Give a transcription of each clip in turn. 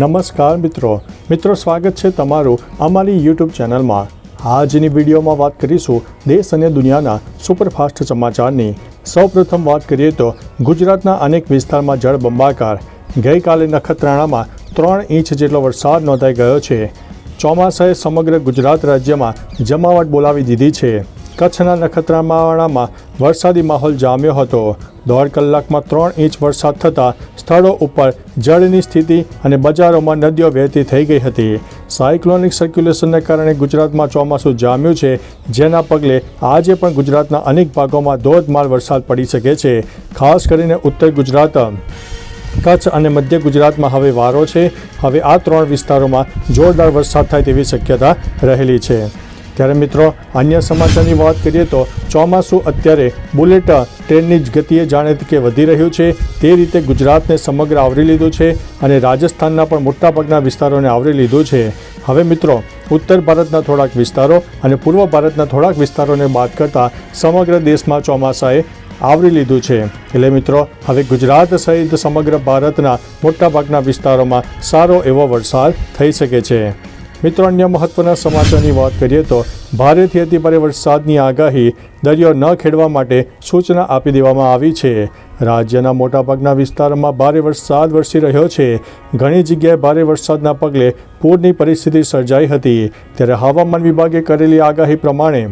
નમસ્કાર મિત્રો. મિત્રો, સ્વાગત છે તમારું અમારી યુટ્યુબ ચેનલમાં. આજની વિડીયોમાં વાત કરીશું દેશ અને દુનિયાના સુપરફાસ્ટ સમાચારની. સૌપ્રથમ વાત કરીએ તો ગુજરાતના અનેક વિસ્તારમાં જળબંબાકાર. ગઈકાલે નખત્રાણામાં ત્રણ ઇંચ જેટલો વરસાદ નોંધાઈ ગયો છે. ચોમાસાએ સમગ્ર ગુજરાત રાજ્યમાં જમાવટ બોલાવી દીધી છે. કચ્છના નખત્રાણામાં વરસાદી માહોલ જામ્યો હતો. દોઢ કલાકમાં ત્રણ ઇંચ વરસાદ થતાં સ્થળો ઉપર જળની સ્થિતિ અને બજારોમાં નદીઓ વહેતી થઈ ગઈ હતી. સાયક્લોનિક સર્ક્યુલેશનને કારણે ગુજરાતમાં ચોમાસું જામ્યું છે, જેના પગલે આજે પણ ગુજરાતના અનેક ભાગોમાં ધોધમાર વરસાદ પડી શકે છે, ખાસ કરીને ઉત્તર ગુજરાત. કચ્છ અને મધ્ય ગુજરાતમાં હવે વારો છે. હવે આ ત્રણ વિસ્તારોમાં જોરદાર વરસાદ થાય તેવી શક્યતા રહેલી છે. ત્યારે મિત્રો, અન્ય સમાચારની વાત કરીએ તો ચોમાસું અત્યારે બુલેટ ટ્રેનની જ ગતિએ જાણે કે વધી રહ્યું છે. તે રીતે ગુજરાતને સમગ્ર આવરી લીધું છે અને રાજસ્થાનના પણ મોટાભાગના વિસ્તારોને આવરી લીધું છે. હવે મિત્રો, ઉત્તર ભારતના થોડાક વિસ્તારો અને પૂર્વ ભારતના થોડાક વિસ્તારોને બાદ કરતાં સમગ્ર દેશમાં ચોમાસાએ આવરી લીધું છે. એટલે મિત્રો, હવે ગુજરાત સહિત સમગ્ર ભારતના મોટાભાગના વિસ્તારોમાં સારો એવો વરસાદ થઈ શકે છે. મિત્રો, અન્ય મહત્વના સમાચારની વાત કરીએ તો ભારેથી અતિભારે વરસાદની આગાહી, દરિયો ન ખેડવા માટે સૂચના આપી દેવામાં આવી છે. રાજ્યના મોટાભાગના વિસ્તારોમાં ભારે વરસાદ વરસી રહ્યો છે. ઘણી જગ્યાએ ભારે વરસાદના પગલે પૂરની પરિસ્થિતિ સર્જાઈ હતી. ત્યારે હવામાન વિભાગે કરેલી આગાહી પ્રમાણે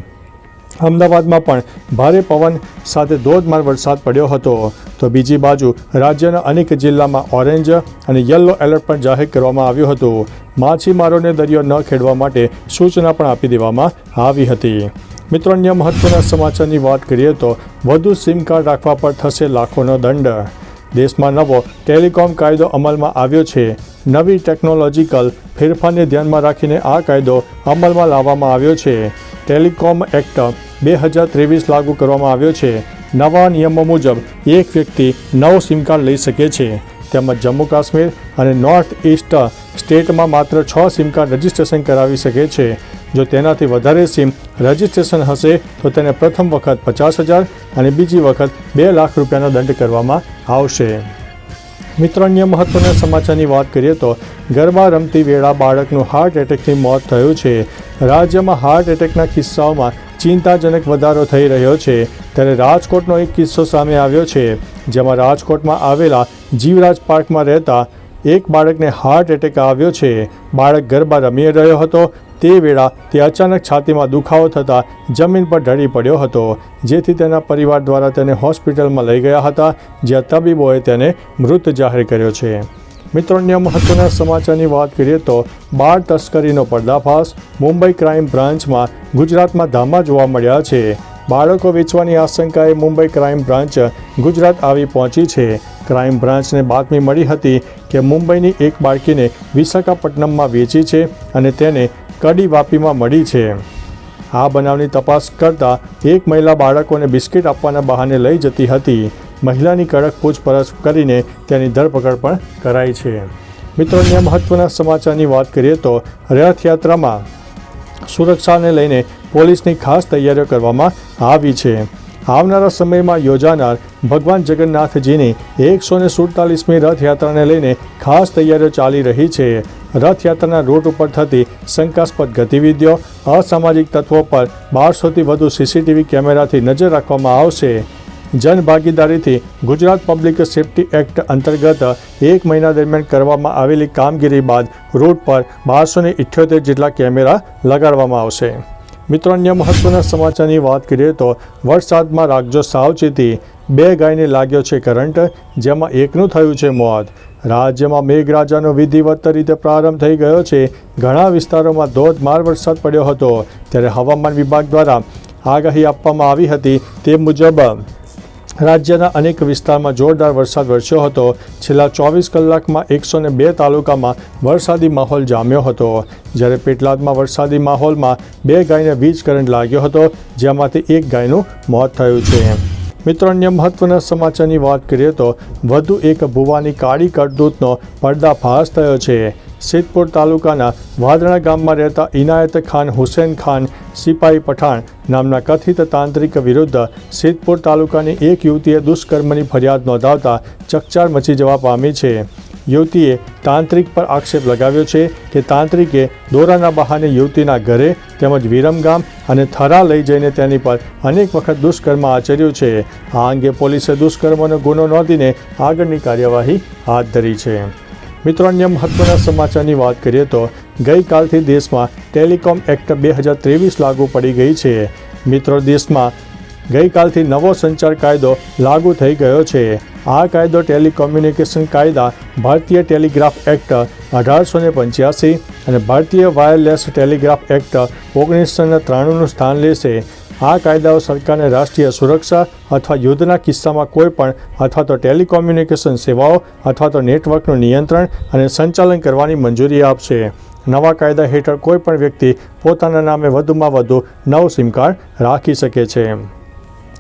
અમદાવાદમાં પણ ભારે પવન સાથે ધોધમાર વરસાદ પડ્યો હતો. તો બીજી બાજુ રાજ્યના અનેક જિલ્લામાં ઓરેન્જ અને યલો એલર્ટ પણ જાહેર કરવામાં આવ્યું હતું. માછીમારોને દરિયો ન ખેડવા માટે સૂચના પણ આપી દેવામાં આવી હતી. મિત્રો, અન્ય મહત્વના સમાચારની વાત કરીએ તો વધુ સિમ કાર્ડ રાખવા પર થશે લાખોનો દંડ. દેશમાં નવો ટેલિકોમ કાયદો અમલમાં આવ્યો છે. નવી ટેકનોલોજીકલ ફેરફારને ધ્યાનમાં રાખીને આ કાયદો અમલમાં લાવવામાં આવ્યો છે. ટેલિકોમ એક્ટ બે હજાર ત્રેવીસ લાગુ કરવામાં આવ્યો છે. નવા નિયમો મુજબ એક વ્યક્તિ નવો સિમ કાર્ડ લઈ શકે છે. તેમજ જમ્મુ કાશ્મીર અને નોર્થ ઇસ્ટ સ્ટેટમાં માત્ર છ સિમ કાર્ડ રજિસ્ટ્રેશન કરાવી શકે છે. જો તેનાથી વધારે સિમ રજિસ્ટ્રેશન હશે, તો તેને પ્રથમ વખત પચાસ હજાર અને બીજી વખત બે લાખ રૂપિયાનો દંડ કરવામાં આવશે. મિત્રો, અન્ય મહત્વના સમાચારની વાત કરીએ તો ગરબા રમતી વેળા બાળકનું હાર્ટ એટેકથી મોત થયું છે. રાજ્યમાં હાર્ટ એટેકના કિસ્સાઓમાં ચિંતાજનક વધારો થઈ રહ્યો છે. ત્યારે રાજકોટનો એક કિસ્સો સામે આવ્યો છે. જેમાં રાજકોટમાં આવેલા જીવરાજ પાર્કમાં રહેતા એક બાળકને હાર્ટ એટેક આવ્યો છે. બાળક ગરબા રમી રહ્યો હતો. તે વેળા તે અચાનક છાતીમાં દુખાવો થતાં જમીન પર ઢળી પડ્યો હતો. જેથી તેના પરિવાર દ્વારા તેને હોસ્પિટલમાં લઈ ગયા હતા, જ્યાં તબીબોએ તેને મૃત જાહેર કર્યો છે. મિત્રો મહત્વના સમાચારની વાત કરીએ તો બાળ તસ્કરીનો પર્દાફાશ મુંબઈ ક્રાઇમ બ્રાન્ચમાં ગુજરાતમાં ધામા જોવા મળ્યા છે. બાળકો વેચવાની આશંકાએ મુંબઈ ક્રાઇમ બ્રાન્ચ ગુજરાત આવી પહોંચી છે. ક્રાઇમ બ્રાન્ચને બાતમી મળી હતી કે મુંબઈની એક બાળકીને વિશાખાપટ્ટનમમાં વેચી છે અને તેને કડી વાપીમાં મળી છે. આ બનાવની તપાસ કરતા એક મહિલા બાળકોને બિસ્કિટ આપવાના બહાને લઈ જતી હતી. મહિલાની કડક પૂછપરછ કરીને તેની ધરપકડ પણ કરાઈ છે. મિત્રો, અન્ય મહત્વના સમાચારની વાત કરીએ તો રથયાત્રામાં સુરક્ષાને લઈને પોલીસની ખાસ તૈયારીઓ કરવામાં આવી છે. આવનારા સમયમાં યોજાનાર ભગવાન જગન્નાથજીની એકસો ને સુડતાલીસમી રથયાત્રાને લઈને ખાસ તૈયારીઓ ચાલી રહી છે. રથયાત્રાના રૂટ ઉપર થતી શંકાસ્પદ ગતિવિધિઓ, અસામાજિક તત્વો પર બારસોથી વધુ સીસીટીવી કેમેરાથી નજર રાખવામાં આવશે. જનભાગીદારીથી ગુજરાત પબ્લિક સેફ્ટી એક્ટ અંતર્ગત એક મહિના દરમિયાન કરવામાં આવેલી કામગીરી બાદ રૂટ પર બારસો ને ઇઠ્યોતેર જેટલા કેમેરા લગાડવામાં આવશે. મિત્રો, અન્ય મહત્વના સમાચારની વાત કરીએ તો વરસાદમાં રાખજો સાવચેતી. બે ગાયને લાગ્યો છે કરંટ, જેમાં એકનું થયું છે મોત. રાજ્યમાં મેઘરાજાનો વિધિવત રીતે પ્રારંભ થઈ ગયો છે. ઘણા વિસ્તારોમાં ધોધમાર વરસાદ પડ્યો હતો. ત્યારે હવામાન વિભાગ દ્વારા આગાહી આપવામાં આવી હતી. તે મુજબ, રાજ્યના અનેક વિસ્તારમાં જોરદાર વરસાદ વરસ્યો હતો. છેલ્લા ચોવીસ કલાકમાં એકસો બે તાલુકામાં વરસાદી માહોલ જામ્યો હતો. જ્યારે પેટલાદમાં વરસાદી માહોલમાં બે ગાયને વીજ કરંટ લાગ્યો હતો, જેમાંથી એક ગાયનું મોત થયું છે. મિત્રો અન્ય મહત્વના સમાચારની વાત કરીએ તો વધુ એક ભુવાની કાળી કરદૂતનો પર્દાફાશ થયો છે. સિદ્ધપુર તાલુકાના વાદણા ગામમાં રહેતા ઇનાયત ખાન હુસેન ખાન, સિપાઈ પઠાણ નામના કથિત તાંત્રિક વિરુદ્ધ સિદ્ધપુર તાલુકાની એક યુવતીએ દુષ્કર્મની ફરિયાદ નોંધાવતા ચકચાર મચી જવા પામી છે. યુવતીએ તાંત્રિક પર આક્ષેપ લગાવ્યો છે કે તાંત્રિકે દોરાના બહાને યુવતીના ઘરે તેમજ વિરમગામ અને થરા લઈ જઈને તેની પર અનેક વખત દુષ્કર્મ આચર્યું છે. આ અંગે પોલીસે દુષ્કર્મનો ગુનો નોંધીને આગળની કાર્યવાહી હાથ ધરી છે. મિત્રો, અન્ય મહત્વના સમાચારની વાત કરીએ તો ગઈકાલથી દેશમાં ટેલિકોમ એક્ટ બે હજાર ત્રેવીસ લાગુ પડી ગઈ છે. મિત્રો, દેશમાં ગઈકાલથી નવો સંચાર કાયદો લાગુ થઈ ગયો છે. આ કાયદો ટેલિકોમ્યુનિકેશન કાયદા, ભારતીય ટેલિગ્રાફ એક્ટ અઢારસો ને પંચ્યાસી અને ભારતીય વાયરલેસ ટેલિગ્રાફ એક્ટ ઓગણીસો ને ત્રાણુંનું સ્થાન લેશે. આ કાયદાઓ સરકારને રાષ્ટ્રીય સુરક્ષા અથવા યુદ્ધના કિસ્સામાં કોઈપણ અથવા તો ટેલિકોમ્યુનિકેશન સેવાઓ અથવા તો નેટવર્કનું નિયંત્રણ અને સંચાલન કરવાની મંજૂરી આપશે. નવા કાયદા હેઠળ કોઈપણ વ્યક્તિ પોતાના નામે વધુમાં વધુ નવ સિમ કાર્ડ રાખી શકે છે.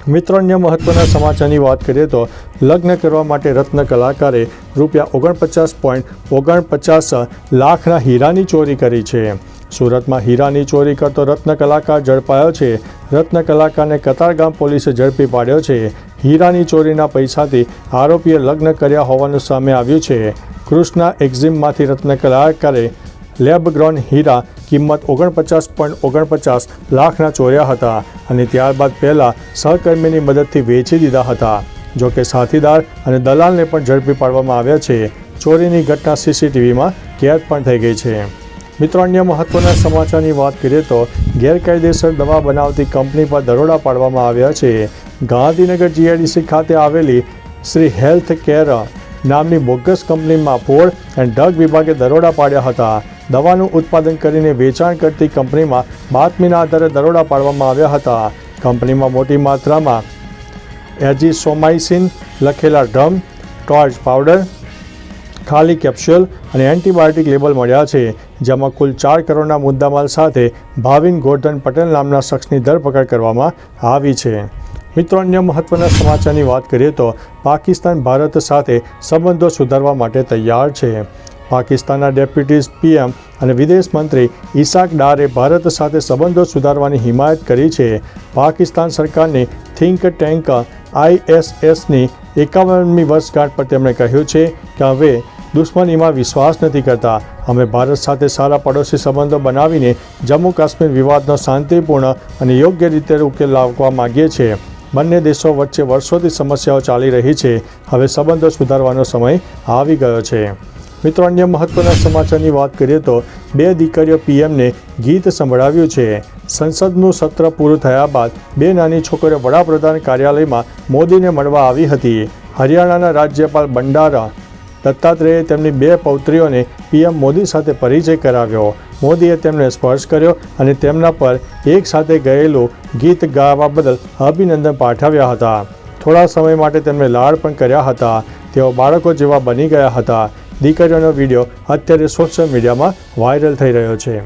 મિત્રો અન્ય મહત્વના સમાચારની વાત કરીએ તો લગ્ન કરવા માટે રત્ન કલાકારે રૂપિયા ઓગણપચાસ પોઈન્ટ ઓગણપચાસ લાખના હીરાની ચોરી કરી છે. સુરતમાં હીરાની ચોરી કરતો રત્ન કલાકાર ઝડપાયો છે. રત્ન કલાકારને કતારગામ પોલીસે ઝડપી પાડ્યો છે. હીરાની ચોરીના પૈસાથી આરોપીએ લગ્ન કર્યા હોવાનું સામે આવ્યું છે. કૃષ્ણા એક્ઝિમમાંથી રત્ન કલાકારે લેબગ્રોન હીરા કિંમત ઓગણપચાસ પોઈન્ટ ઓગણપચાસ લાખના ચોર્યા હતા અને ત્યારબાદ પહેલાં સહકર્મીની મદદથી વેચી દીધા હતા. જો કે સાથીદાર અને દલાલને પણ ઝડપી પાડવામાં આવ્યા છે. ચોરીની ઘટના સીસીટીવીમાં કેદ પણ થઈ ગઈ છે. મિત્રો, અન્ય મહત્વના સમાચારની વાત કરીએ તો ગેરકાયદેસર દવા બનાવતી કંપની પર દરોડા પાડવામાં આવ્યા છે. ગાંધીનગર જીઆઈડીસી ખાતે આવેલી શ્રી હેલ્થ કેર નામની બોગસ કંપનીમાં ફોડ એન્ડ ડ્રગ વિભાગે દરોડા પાડ્યા હતા. દવાનું ઉત્પાદન કરીને વેચાણ કરતી કંપનીમાં બાતમીના આધારે દરોડા પાડવામાં આવ્યા હતા. કંપનીમાં મોટી માત્રામાં એજીસોમાઇસિન લખેલા ડ્રમ, ટોર્ચ પાવડર, ખાલી કેપ્સ્યુલ અને એન્ટીબાયોટિક લેબલ મળ્યા છે, જેમાં કુલ ચાર કરોડના મુદ્દામાલ સાથે ભાવિન ગોર્ધન પટેલ નામના શખ્સની ધરપકડ કરવામાં આવી છે. મિત્રો, અન્ય મહત્વના સમાચારની વાત કરીએ તો પાકિસ્તાન ભારત સાથે સંબંધો સુધારવા માટે તૈયાર છે. પાકિસ્તાનના ડેપ્યુટી પીએમ અને વિદેશ મંત્રી ઇસાક ડારે ભારત સાથે સંબંધો સુધારવાની હિમાયત કરી છે. પાકિસ્તાન સરકારની થિંક ટેન્ક આઈએસએસની એકાવનમી વર્ષગાંઠ પર તેમણે કહ્યું છે કે હવે દુશ્મનીમાં વિશ્વાસ નથી કરતા. અમે ભારત સાથે સારા પડોશી સંબંધો બનાવીને જમ્મુ કાશ્મીર વિવાદનો શાંતિપૂર્ણ અને યોગ્ય રીતે ઉકેલ લાવવા માગીએ છીએ. બંને દેશો વચ્ચે વર્ષોથી સમસ્યાઓ ચાલી રહી છે. હવે સંબંધો સુધારવાનો સમય આવી ગયો છે. મિત્રો, અન્ય મહત્વના સમાચારની વાત કરીએ તો બે દીકરીઓ પીએમને ગીત સંભળાવ્યું છે. સંસદનું સત્ર પૂરું થયા બાદ બે નાની છોકરીઓ વડાપ્રધાન કાર્યાલયમાં મોદીને મળવા આવી હતી. હરિયાણાના રાજ્યપાલ બંડારા દત્તાત્રેયે તેમની બે પૌત્રીઓને પીએમ મોદી સાથે પરિચય કરાવ્યો. મોદીએ તેમને સ્પર્શ કર્યો અને તેમના પર એક સાથે ગયેલું ગીત ગાવા બદલ અભિનંદન પાઠવ્યા હતા. થોડા સમય માટે તેમને લાડ પણ કર્યા હતા. તેઓ બાળકો જેવા બની ગયા હતા. દીકરીઓનો વીડિયો અત્યારે સોશિયલ મીડિયામાં વાયરલ થઈ રહ્યો છે.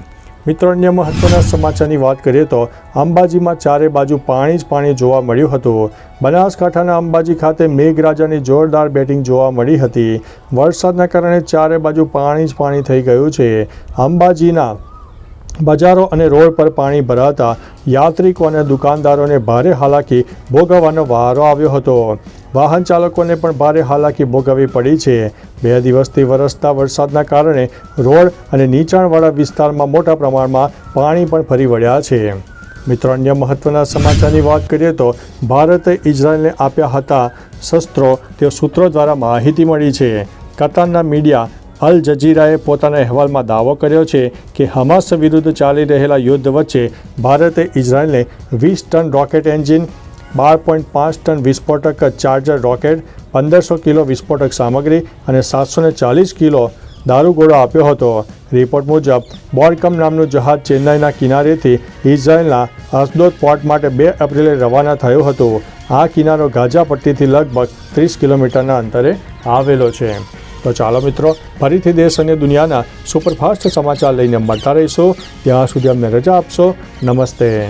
મિત્રો, અન્ય મહત્વના સમાચારની વાત કરીએ તો અંબાજીમાં ચારે બાજુ પાણી જ પાણી જોવા મળ્યું હતું. બનાસકાંઠાના અંબાજી ખાતે મેઘરાજાની જોરદાર બેટિંગ જોવા મળી હતી. વરસાદના કારણે ચારે બાજુ પાણી જ પાણી થઈ ગયું છે. અંબાજીના બજારો અને રોડ પર પાણી ભરાતા યાત્રિકો અને દુકાનદારોને ભારે હાલાકી ભોગવવાનો વારો આવ્યો હતો. વાહન ચાલકોને પણ ભારે હાલાકી ભોગવવી પડી છે. બે દિવસથી વરસતા વરસાદના કારણે રોડ અને નીચાણવાળા વિસ્તારમાં મોટા પ્રમાણમાં પાણી પણ ફરી વળ્યા છે. મિત્રો, અન્ય મહત્વના સમાચારની વાત કરીએ તો ભારતે ઇઝરાયલને આપ્યા હતા શસ્ત્રો. તે સૂત્રો દ્વારા માહિતી મળી છે. કતારના મીડિયા અલ જજીરાએ પોતાના અહેવાલમાં દાવો કર્યો છે કે હમાસ વિરુદ્ધ ચાલી રહેલા યુદ્ધ વચ્ચે ભારતે ઇઝરાયલને વીસ ટન રોકેટ એન્જિન બાર પોઈન્ટ પાંચ ટન વિસ્ફોટક ચાર્જર રોકેટ, પંદરસો કિલો વિસ્ફોટક સામગ્રી અને સાતસો ચાલીસ કિલો દારૂગોળો આપ્યો હતો. રિપોર્ટ મુજબ, બોરકમ નામનું જહાજ ચેન્નાઈના કિનારેથી ઇઝરાયલના અસદોદ પોર્ટ માટે બે એપ્રિલે રવાના થયું હતું. આ કિનારો ગાઝા પટ્ટીથી લગભગ ત્રીસ કિલોમીટરના અંતરે આવેલો છે. તો ચાલો મિત્રો, ફરીથી દેશ અને દુનિયાના સુપરફાસ્ટ સમાચાર લઈને મળતા રહીશું. ત્યાં સુધી અમને રજા આપશો. નમસ્તે.